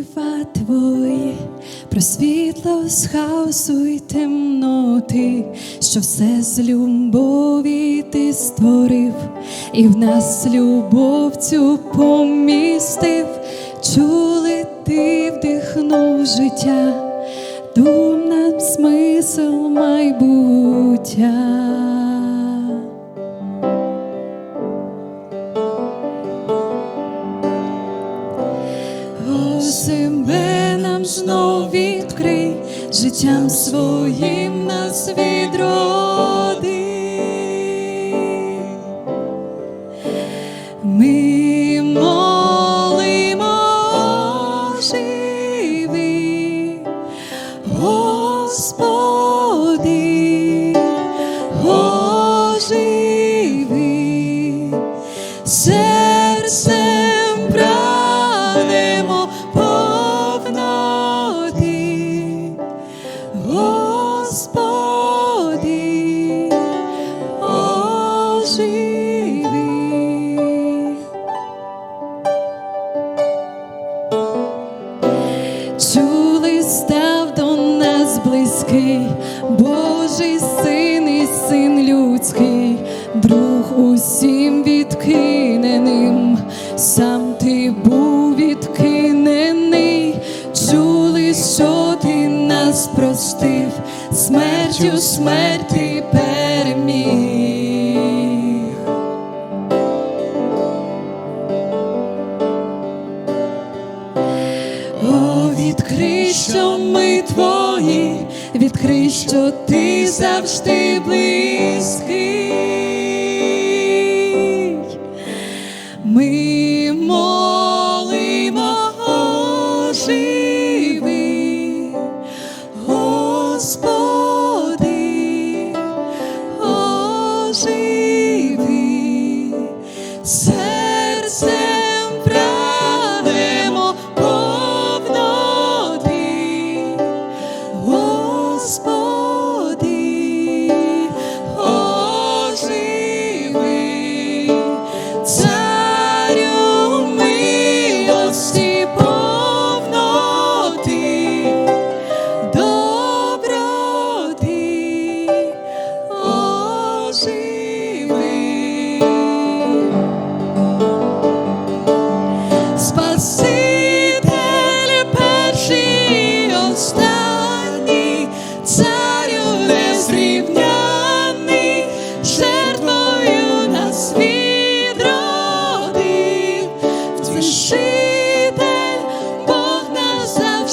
Дива твої, про світло з хаосу й темноти, що все з любові ти створив, і в нас любов цю помістив, чули ти вдихнув життя, дум нам смисл майбуття. Себе нам знов відкрий, життям своїм нас відроди. Ми Божий син і син людський, друг усім відкиненим, сам ти був відкинений, чули, що ти нас простив, смертю смерти переміг. О, відкрий, що ми твої, відкрий, що ти завжди близький. Ми молимо, живи, Господи, о,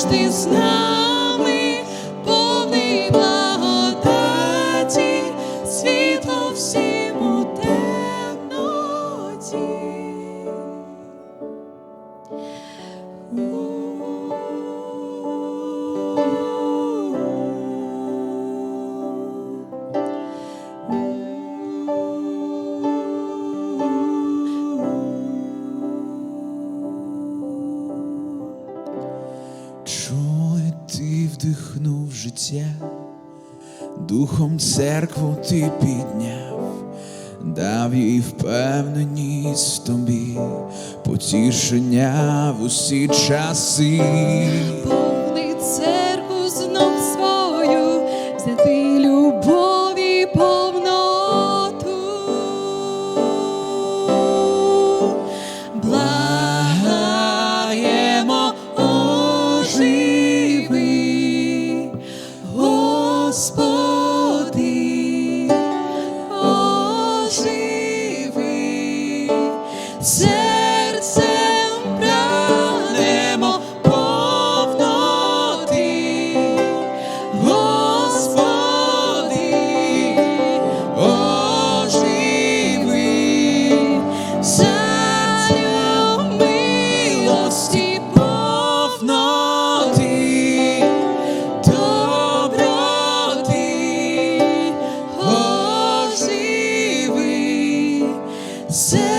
назавжди з нами, повний благодаті, світло всім у темноті. Чули ти вдихнув життя, духом церкву ти підняв, дав їй впевненість тобі, потішення в усі часи. Повний церкву знов свою, взяти серцем прагнемо повноти, Господи, оживи, царю милості повноти, доброти, оживи, серцем